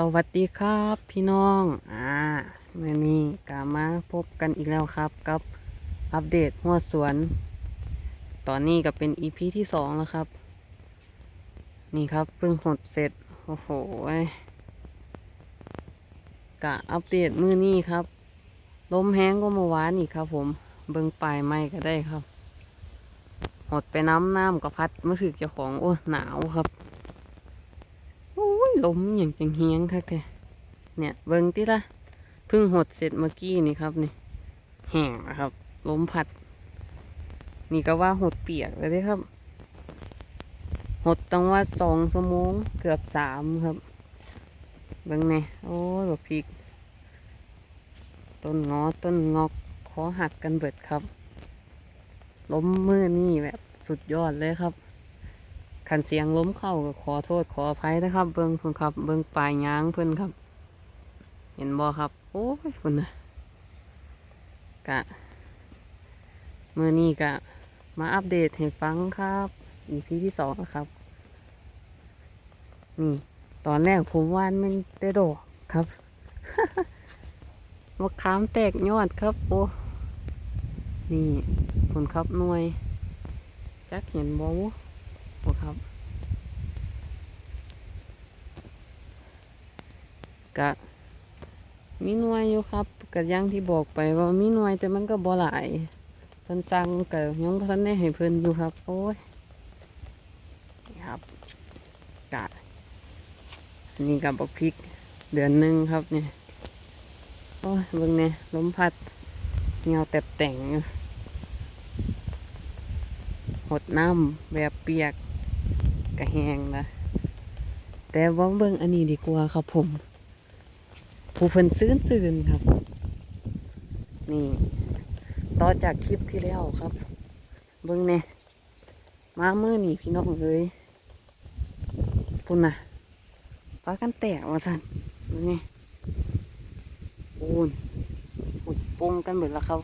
สวัสดีครับพี่น้อง อ่ามื่อนี้กามาพบกันอีกแล้วครับ กับอัปเดตหัวสวน ตอนนี้ก็เป็นอีพีที่สองแล้วครับ นี่ครับเพิ่งหดเสร็จ โอ้โหกะอัปเดตมือนี้ครับ ลมแห้งก็มื่อวานอีกครับ ผม เบิ่งปลายไม้ก็ได้ครับ หดไปน้ำน้ำก็พัดมาสึกเจ้าของโอ้หนาวครับ ลมอย่างจังเฮียงทักแท้เนี่ยเบิ่งติละเพิ่งหดเสร็จเมื่อกี้นี่ครับนี่แห้งนะครับลมพัด นี่ก็ว่าหดเปียกเลยครับ หดต้องว่าสองชั่วโมงเกือบสามครับเบิ่งเนี่ยโอ้ยบักพริกต้นงอต้นงอกขอหักกันเบิดครับ ล้มมือนี่แบบสุดยอดเลยครับ ขันเสียงล้มเข้าก็ขอโทษขออภัยนะครับ เบิ้งเพิ่นครับ เบิ้งปลายยางเพิ่นครับ เห็นบ่ครับ โอ้ยคุณนะกะเมื่อนี้กะมาอัปเดตให้ฟังครับอีพีที่สองนะครับ นี่ ตอนแรกผมวานมันได้ดอกครับมะขามแตกยอดครับ โอ้นี่ผลครับหน่วย จักเห็นบ่วะโอ้ครับ กะ มีหน่วยอยู่ครับกะอยังที่บอกไปว่ามีหน่วยแต่มันก็บ่หลายเพิ่นสั่งกะยังบ่ทันได้ให้เพิ่นอยู่ครับ โอ้ยนี่ครับกะอันนี้กับบักพริกเดือนหนึ่งครับเนี่ยโอ้ยเบิ่งเนี่ยลมพัดเงาแตบแต่งหดน้ำแบบเปียก กระแหงนะ แต่ว่าเบิ่งอันนี้ดีกว่าครับผม ผู้เพิ่นซื้นซื่นครับ นี่ ต่อจากคลิปที่แล้วครับ เบิ่งเนี่ยมาเมื่อนี่พี่น้องเลยปุ่นนะฟ้ากันแตกว่าสันนี่ปูนปุดปรุงกันเบิดแล้วครับ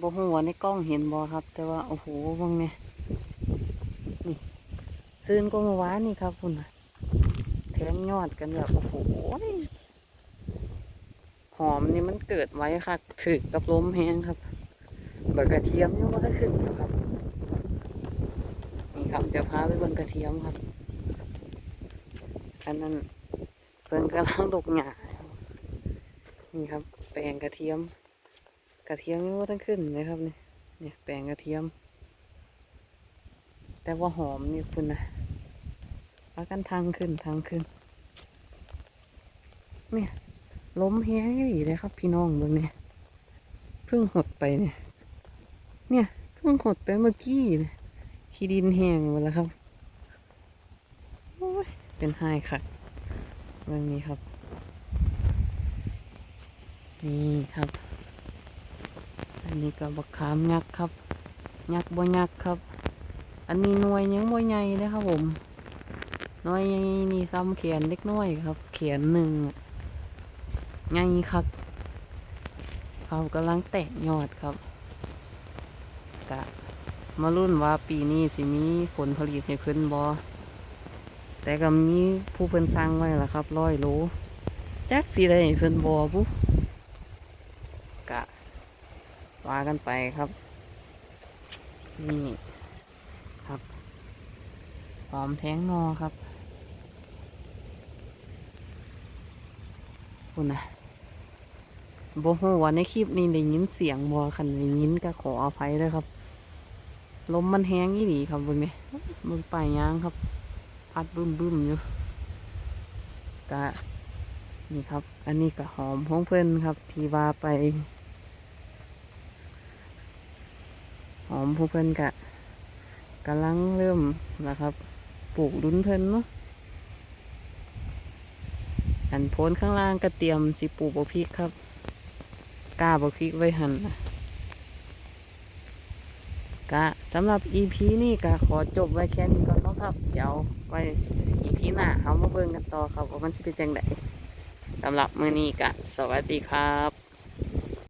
บ่ฮู้ว่าในกล้องเห็นบ่ครับ แต่ว่า โอ้โหเบิ่งเนี่ย ซื้นก็เมื่อวานนี่ครับพุ่นน่ะแทงยอดกันแบบโอ้โหหอมนี่มันเกิดไว้ค่ะถึกกับลมแห้งครับเบิกกระเทียมยังว่าถ้ขึ้นอยู่ครับนี่ครับเดี๋ยวพาไปเบิ่งกระเทียมครับ อันนั้นเบิ่งกำลังดกหญ้านี่ครับ แปลงกระเทียม กระเทียมยังว่าต้องขึ้นเลยครับนี่เนี่ยแปลงกระเทียม แต่ว่าหอมนี่คุณนะากันทางขึ้นทางขึ้น เนี่ยล้มแห้งอีเลยครับ พี่น้องเบิ่งเนี่ยเพิ่งหดไปเนี่ย เนี่ยเพิ่งหดไปเมื่อกี้เนี่ยขี้ดินแห้งหมดแล้วครับโอ้ยเป็นไห้ค่ะเรื่องนี้ครับ นี่ครับ อันนี้ก็บักขามยักษ์ครับ ยักษ์บ่ยักษ์ครับ อันนี้หน่วยยังบ่ใหญ่เลยครับผม น้อยนี่ซ้ำเขียนเล็กน้อยครับ เขียนหนึ่งอะใหญ่ครับเขากำลังแตกยอดครับกะมารุ่นว่าปีนี้สิมีผลผลิตให้ขึ้นบอแต่ก็มีผู้เพิ่นสั่งไว้ละครับร้อยโลจักสิได้เพิ่นบอปุ๊กะว่ากันไปครับ นี่ครับหอมแทงนอครับ คุณนะโบฮู้ว่าในคลิปนี้ได้ยินเสียงบอคันได้ยินก็ขออภัยด้วยครับ ลมมันแห้งยี่หลีครับเบิ่งเนี่ยเบิ่งป่ายางครับ พัดบึ้มบึ้มอยู่กะนี่ครับ อันนี้ก็หอมของเพื่อนครับ ที่ว่าไป หอมผู้เพื่อนกะกำลังเริ่มนะครับ ปลูกดุนเพิ่นเนาะ นโพ้นข้างล่างก็เตรียมสิปูบพริกครับกาบพริกไว้หันนะกะสำหรับอีพีนี่กะขอจบไว้แค่นี้ก่อนเนาะครับ เดี๋ยวไว้ EP หน้าเขามาเบิ่งกันต่อครับว่ามันจะเป็นจังไดสำหรับมือนี้กะสวัสดีครับ